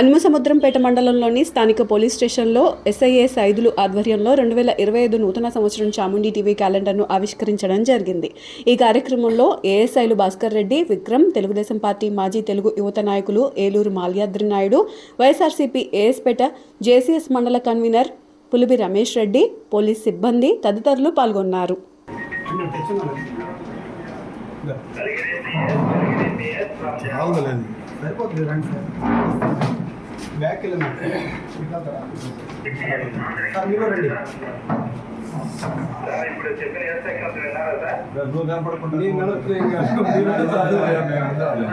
అన్మసముద్రంపేట మండలంలోని స్థానిక పోలీస్ స్టేషన్లో ఎస్ఐఎస్ ఐదులు ఆధ్వర్యంలో రెండు వేల ఇరవై ఐదు నూతన సంవత్సరం చాముండి టీవీ క్యాలెండర్ను ఆవిష్కరించడం జరిగింది. ఈ కార్యక్రమంలో ఏఎస్ఐలు భాస్కర్ రెడ్డి విక్రమ్ తెలుగుదేశం పార్టీ మాజీ తెలుగు యువత నాయకులు ఏలూరు మాల్యాద్రి నాయుడు వైఎస్ఆర్సీపీ ఏఎస్పేట జేసీఎస్ మండల కన్వీనర్ పులిబి రమేష్ రెడ్డి పోలీస్ సిబ్బంది తదితరులు పాల్గొన్నారు. సరిపోతుంది రండి సార్ బ్యాక్ వెళ్ళినా సార్ మీరు రండి నువ్వు కనపడకుండా నేను నడవట్లే ఇంకా. మీరు నడవట్లే.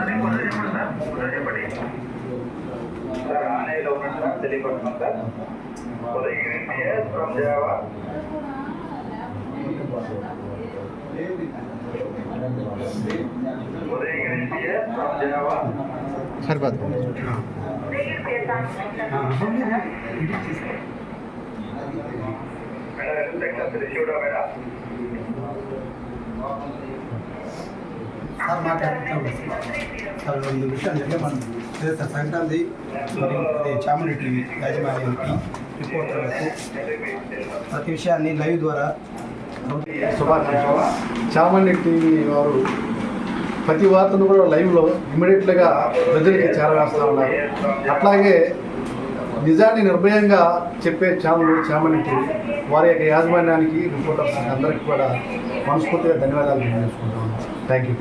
సార్ ఆనేలో ఉన్నట్టు తెలియకొట్టున్నాం sir Udayagiri from Java Udayagiri from Java సరిపోతుంది సార్ మాట్లాడుతున్నాం సార్ రెండు విషయాలు చెప్పే మనం లేదు సార్ సంక్రాంతి చాముండి టీవీ యాజమాన్యానికి రిపోర్టర్లకు ప్రతి విషయాన్ని లైవ్ ద్వారా శుభాకాంక్షలు. చాముండి టీవీ వారు ప్రతి వార్తను కూడా లైవ్లో ఇమ్మీడియట్గా ప్రజలకి చేరవేస్తూ ఉన్నారు. అట్లాగే నిజాన్ని నిర్భయంగా చెప్పే ఛానల్ చామండి టీవీ వారి యొక్క యాజమాన్యానికి రిపోర్టర్స్ అందరికీ కూడా మనస్ఫూర్తిగా ధన్యవాదాలు తెలియజేసుకుంటాను థ్యాంక్ యూ